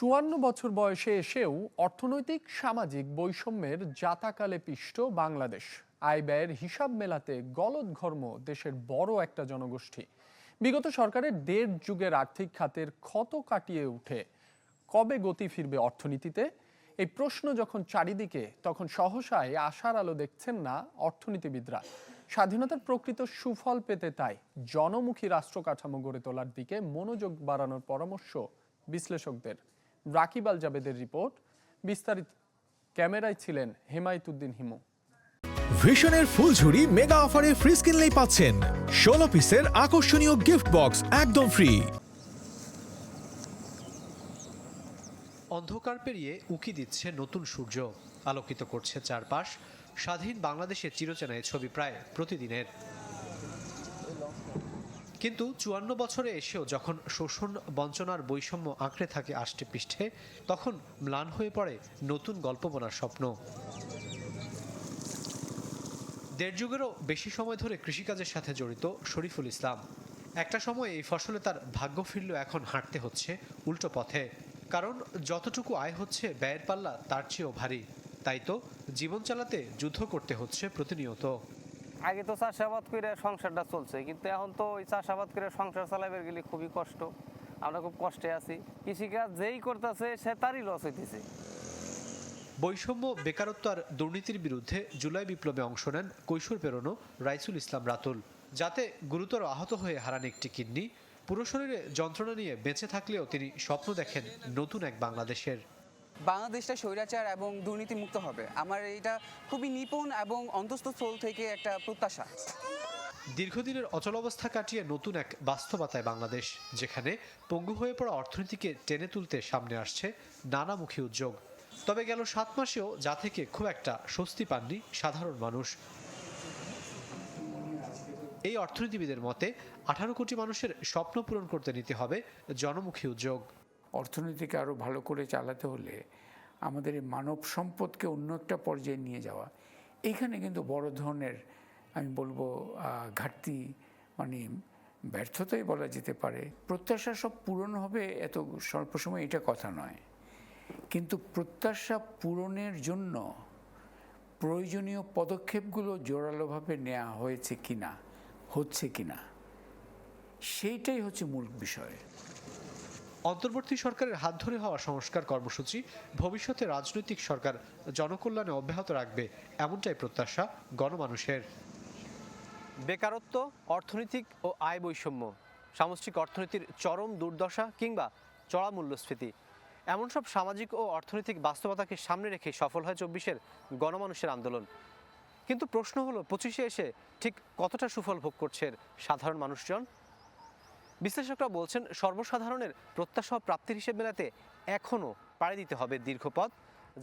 চুয়ান্ন বছর বয়সে এসেও অর্থনৈতিক, সামাজিক বৈষম্যের জাতাকালে পিষ্ট বাংলাদেশ। আয় ব্যয়ের হিসাব মেলাতে গলদঘর্ম দেশের বড় একটা জনগোষ্ঠী। বিগত সরকারের দেড় যুগের আর্থিক খাতের ক্ষত কাটিয়ে উঠে। কবে গতি ফিরবে অর্থনীতিতে? এই প্রশ্ন যখন চারিদিকে, তখন সহসায় আশার আলো দেখছেন না অর্থনীতিবিদরা। স্বাধীনতার প্রকৃত সুফল পেতে তাই জনমুখী রাষ্ট্র কাঠামো গড়ে তোলার দিকে মনোযোগ বাড়ানোর পরামর্শ বিশ্লেষকদের। রাকিব আল জাবেদের রিপোর্ট। বিস্তারিত। ক্যামেরায় ছিলেন হেমায়তুদ্দিন হিমু। ভিশনের ফুলঝুরি মেগা অফারে ফ্রিজ কিনলেই পাচ্ছেন। ষোলো পিসের আকর্ষণীয় গিফট বক্স একদম ফ্রি। অন্ধকার পেরিয়ে উকি দিচ্ছে নতুন সূর্য। আলোকিত করছে চারপাশ। স্বাধীন বাংলাদেশের চিরচেনায় ছবি প্রায় প্রতিদিনের। কিন্তু চুয়ান্ন বছরে এসেও যখন শোষণ বঞ্চনার বৈষম্য আঁকড়ে থাকে আষ্টে পৃষ্ঠে তখন ম্লান হয়ে পড়ে নতুন গল্প বলার স্বপ্ন। দেড় যুগেরও বেশি সময় ধরে কৃষিকাজের সাথে জড়িত শরীফুল ইসলাম। একটা সময় এই ফসলে তার ভাগ্য ফিরলেও এখন হাঁটতে হচ্ছে উল্টো পথে। কারণ যতটুকু আয় হচ্ছে ব্যয়ের পাল্লা তার চেয়েও ভারী। তাই তো জীবন চালাতে যুদ্ধ করতে হচ্ছে প্রতিনিয়ত। আগে তো চাষাবাদ করে সংসারটা চলছে, কিন্তু এখন তো ওই চাষাবাদ করে সংসার চালাবার গেলে খুবই কষ্ট। আমরা খুব কষ্টে আছি। কৃষিকাজ যেই করতেছে, সে তারই লস হইতেছে। বৈষম্য, বেকারত্ব আর দুর্নীতির বিরুদ্ধে জুলাই বিপ্লবে অংশ নেন কৈশোর পেরোনো রাইসুল ইসলাম রাতুল। যাতে গুরুতর আহত হয়ে হারান একটি কিডনি, পুরো শরীরে যন্ত্রণা নিয়ে বেঁচে থাকলেও তিনি স্বপ্ন দেখেন নতুন এক বাংলাদেশের। বাংলাদেশটা স্বৈরাচার এবং দুর্নীতিমুক্ত হবে। আমার এটা খুবই নিপুণ এবং অন্তস্থ অন্তস্থল থেকে একটা প্রত্যাশা। দীর্ঘদিনের অচলাবস্থা কাটিয়ে নতুন এক বাস্তবতায় বাংলাদেশ, যেখানে পঙ্গু হয়ে পড়া অর্থনীতিকে টেনে তুলতে সামনে আসছে নানামুখী উদ্যোগ। তবে গেল সাত মাসেও যা থেকে খুব একটা স্বস্তি পাননি সাধারণ মানুষ। এই অর্থনীতিবিদের মতে, আঠারো কোটি মানুষের স্বপ্ন পূরণ করতে নিতে হবে জনমুখী উদ্যোগ। অর্থনীতিকে আরও ভালো করে চালাতে হলে আমাদের এই মানব সম্পদকে অন্য একটা পর্যায়ে নিয়ে যাওয়া। এইখানে কিন্তু বড় ধরনের, আমি বলব ঘাটতি মানে ব্যর্থতাই বলা যেতে পারে। প্রত্যাশা সব পূরণ হবে এত স্বল্প সময় এটা কথা নয়। কিন্তু প্রত্যাশা পূরণের জন্য প্রয়োজনীয় পদক্ষেপগুলো জোরালোভাবে নেওয়া হয়েছে কিনা, হচ্ছে কিনা, সেইটাই হচ্ছে মূল বিষয়। অন্তর্বর্তী সরকারের হাত ধরে হওয়া সংস্কার কর্মসূচি ভবিষ্যতে রাজনৈতিক সরকার জনকল্যাণে অব্যাহত রাখবে এমনটাই প্রত্যাশা গণমানুষের। বেকারত্ব, অর্থনৈতিক ও আয় বৈষম্য, সামষ্টিক অর্থনীতির চরম দুর্দশা কিংবা চড়া মূল্যস্ফীতি এমন সব সামাজিক ও অর্থনৈতিক বাস্তবতাকে সামনে রেখে সফল হয় চব্বিশের গণমানুষের আন্দোলন। কিন্তু প্রশ্ন হলো, পঁচিশে এসে ঠিক কতটা সুফল ভোগ করছে সাধারণ মানুষজন? বিশ্লেষকরা বলছেন, সর্বসাধারণের প্রত্যাশা প্রাপ্তির হিসেব মেলাতে এখনও পাড়ি দিতে হবে দীর্ঘ পথ,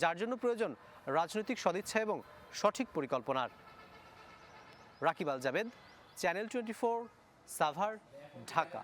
যার জন্য প্রয়োজন রাজনৈতিক সদিচ্ছা এবং সঠিক পরিকল্পনার। Rakib Al Jabed, channel twenty four, Savar, Dhaka.